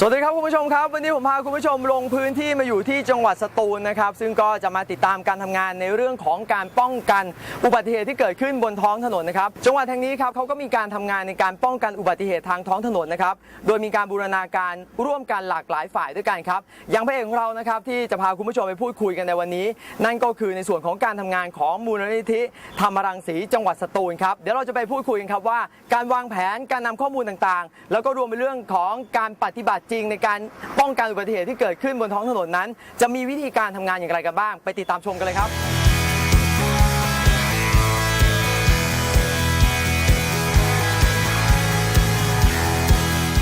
สวัสดีครับคุณผู้ชมครับ วันนี้ผมพาคุณผู้ชมลงพื้นที่มาอยู่ที่จังหวัดสตูลนะครับ ซึ่งก็จะมาติดตามการทำงานในเรื่องของการป้องกันอุบัติเหตุที่เกิดขึ้นบนท้องถนนนะครับจังหวัดแห่งนี้ครับเขาก็มีการทำงานในการป้องกันอุบัติเหตุทางท้องถนนนะครับโดยมีการบูรณาการร่วมกันหลากหลายฝ่ายด้วยกันครับอย่างพระเอกของเรานะครับที่จะพาคุณผู้ชมไปพูดคุยกันในวันนี้ นั่นก็คือในส่วนของการทำงานของมูลนิธิธรรมรังสีจังหวัดสตูลครับเดี๋ยวเราจะไปพูดคุยกันครับว่า การวางแผนการนำข้อมูลต่างๆ แล้วก็รวมไปเรื่องของการปฏิบัติจริงในการป้องกันอุบัติเหตุที่เกิดขึ้นบนท้องถนนนั้น จะมีวิธีการทำงานอย่างไรกันบ้าง ไปติดตามชมกันเลยครับ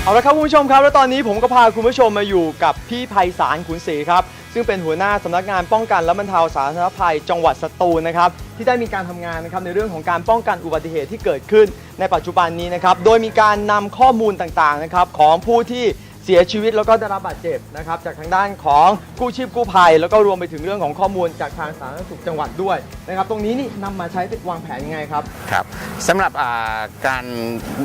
เอาละครับคุณผู้ชมครับ แล้วตอนนี้ผมก็พาคุณผู้ชมมาอยู่กับพี่ไพศาลขุนศรีครับ ซึ่งเป็นหัวหน้าสำนักงานป้องกันและบรรเทาสาธารณภัยจังหวัดสตูลนะครับที่ได้มีการทำงานนะครับในเรื่องของการป้องกันอุบัติเหตุที่เกิดขึ้นในปัจจุบันนี้นะครับโดยมีการนำข้อมูลต่างๆนะครับของผู้ที่ เสียชีวิตแล้วก็ได้รับบาดเจ็บนะครับจากทางด้านของกู้ชีพกู้ภัย แล้วก็รวมไปถึงเรื่องของข้อมูลจากทางสาธารณสุขจังหวัดด้วยนะครับตรงนี้นี่นำมาใช้วางแผนยังไงครับ ครับสำหรับอ่าการ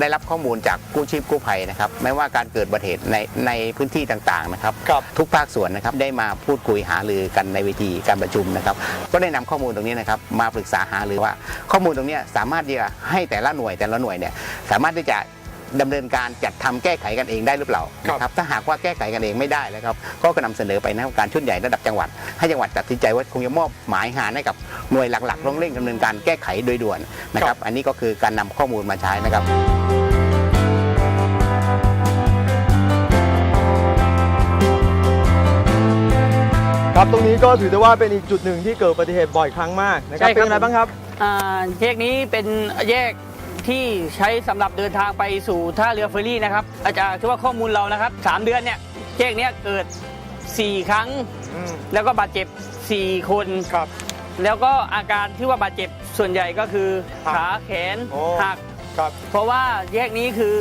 ได้รับข้อมูลจากกู้ชีพกู้ภัยนะครับไม่ว่าการเกิดอุบัติเหตุในในพื้นที่ต่างๆนะครับครับทุกภาคส่วนนะครับได้มาพูดคุยหารือกันในเวทีการประชุมนะครับก็ได้นำข้อมูลตรงนี้นะครับมาปรึกษาหารือว่าข้อมูลตรงเนี้ยสามารถที่จะให้แต่ละหน่วยแต่ละหน่วยเนี่ยสามารถที่จะ ดำเนินการจัดทำแก้ไขกันเองได้หรือเปล่าครับ นะครับถ้าหากว่าแก้ไขกันเองไม่ได้แล้วครับก็ก็นำเสนอไปนะครับการชุดใหญ่ระดับจังหวัด ให้จังหวัดตัดสินใจว่าคงจะมอบหมายงานให้กับหน่วยหลักๆต้องเร่งดำเนินการแก้ไขโดยด่วนนะครับอันนี้ก็คือการนำข้อมูลมาใช้นะครับ ครับตรงนี้ก็ถือได้ว่าเป็นอีกจุดหนึ่งที่เกิดอุบัติเหตุบ่อยครั้งมากนะครับใช่ครับ เป็นยังไงบ้างครับ อ่าแยกนี้เป็นแยก ที่ใช้สำหรับเดินทางไปสู่ท่าเรือเฟอร์รี่นะครับ อาจารย์คือว่าข้อมูลเรานะครับ 3 เดือนเนี่ยแยกเนี้ยเกิด 4 ครั้งอืมแล้วก็บาดเจ็บ 4 คนครับ แล้วก็อาการที่ว่าบาดเจ็บส่วนใหญ่ก็คือหักขาแขนโอ้หักครับเพราะว่าแยกนี้คือ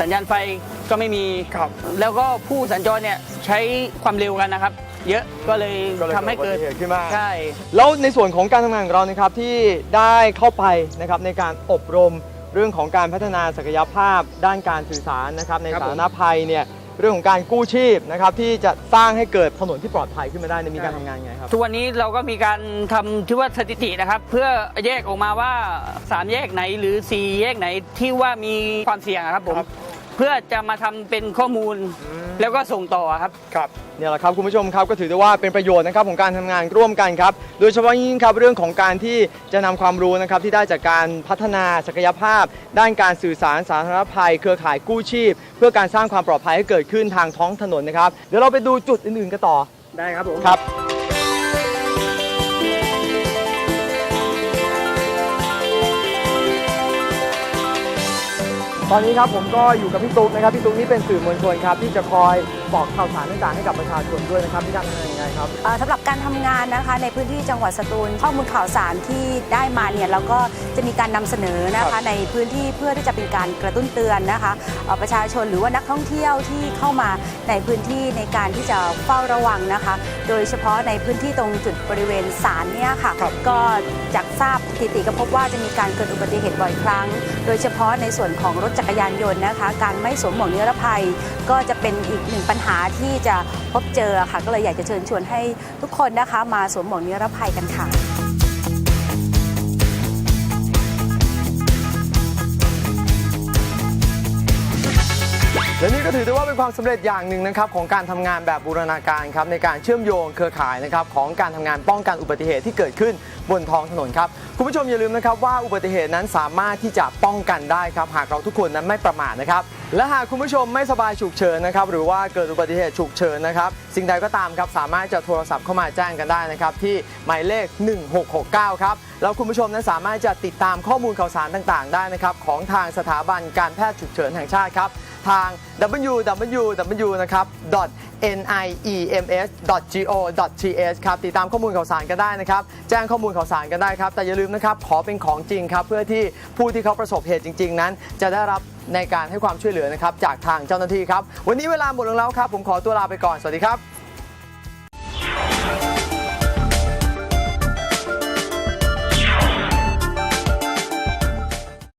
สัญญาณไฟก็ไม่มีครับ แล้วก็ผู้สัญจรเนี่ยใช้ความเร็วกันนะครับ เยอะก็เลยก็เลยทำให้เกิดอุบัติเหตุขึ้นมาใช่แล้วในส่วนของการทำงานของเรานะครับที่ได้เข้าไปนะครับในการอบรม เรื่องของการพัฒนาศักยภาพด้านการสื่อสารนะครับในครับสาผมธารณภัยเนี่ยเรื่องของการกู้ชีพนะครับที่จะสร้างให้เกิดถนนที่ปลอดภัยขึ้นมาได้เนี่ยมีการทำงานยังไงครับ ทุกวันนี้เราก็มีการทำที่ว่าสถิตินะครับ เพื่อแยกออกมาว่า 3 แยกไหนหรือ 4 แยกไหนที่ว่ามีความเสี่ยงอะครับผมครับ เพื่อจะมาทำเป็นข้อมูลแล้วก็ส่งต่อครับ ครับเนี่ยแหละครับคุณผู้ชมครับก็ถือได้ว่าเป็นประโยชน์นะครับของการทำงานร่วมกันครับ โดยเฉพาะยิ่งครับเรื่องของการที่จะนำความรู้นะครับที่ได้จากการพัฒนาศักยภาพ ด้านการสื่อสารสาธารณภัย เครือข่ายกู้ชีพ เพื่อการสร้างความปลอดภัยให้เกิดขึ้นทางท้องถนนนะครับเดี๋ยวเราไปดูจุดอื่นๆกันต่อได้ครับผม ครับ ตอนนี้ครับผมก็อยู่กับพี่ตุ๊กนะครับพี่ตุ๊กนี่เป็นสื่อมวลชนครับที่จะคอย บอกข่าวสารต่างๆให้กับประชาชนด้วยนะครับที่การทำงานยังไงครับ เอ่อสำหรับการทำงานนะคะในพื้นที่จังหวัดสตูลข้อมูลข่าวสารที่ได้มาเนี่ยเราก็จะมีการนำเสนอนะครัคะบในพื้นที่เพื่อที่จะเป็นการกระตุ้นเตือนนะคะเอ่อประชาชนหรือว่านักท่องเที่ยวที่เข้ามาในพื้นที่ในการที่จะเฝ้าระวังนะคะ โดยเฉพาะในพื้นที่ตรงจุดบริเวณศาลเนี่ยค่ะครับ ก็จากทราบสถิติก็พบว่าจะมีการเกิดอุบัติเหตุบ่อยครั้ง โดยเฉพาะในส่วนของรถจักรยานยนต์นะคะ การไม่สวมหมวกนิรภัยก็จะเป็นอีกหนึ่งปัญหาหาที่จะพบเจอค่ะ ก็เลยอยากจะเชิญชวนให้ทุกคนนะคะ มาสวมหมวกนิรภัยกันค่ะ และนี่ก็ถือได้ว่าเป็นความสำเร็จอย่างหนึ่งนะครับของการทำงานแบบบูรณาการครับในการเชื่อมโยงเครือข่ายนะครับของการทำงานป้องกันอุบัติเหตุที่เกิดขึ้นบนท้องถนนครับคุณผู้ชมอย่าลืมนะครับว่าอุบัติเหตุนั้นสามารถที่จะป้องกันได้ครับหากเราทุกคนนั้นไม่ประมาทนะครับและหากคุณผู้ชมไม่สบายฉุกเฉินนะครับหรือว่าเกิดอุบัติเหตุฉุกเฉินนะครับสิ่งใดก็ตามครับสามารถจะโทรศัพท์เข้ามาแจ้งกันได้นะครับที่หมายเลข 1669 ครับ แล้วคุณผู้ชมนั้นสามารถจะติดตามข้อมูลข่าวสารต่างๆ ได้นะครับของทางสถาบันการแพทย์ฉุกเฉินแห่งชาติครับ ทาง www นะครับ niems.go.th ครับติดตามข้อมูลข่าวสารกันได้นะครับ แจ้งข้อมูลข่าวสารกันได้ครับ แต่อย่าลืมนะครับขอเป็นของจริงครับเพื่อที่ผู้ที่เขาประสบเหตุจริง ๆ นั้น จะได้รับในการให้ความช่วยเหลือนะครับจากทางเจ้าหน้าที่ครับ วันนี้เวลาหมดลงแล้วครับ ผมขอตัวลาไปก่อนสวัสดีครับ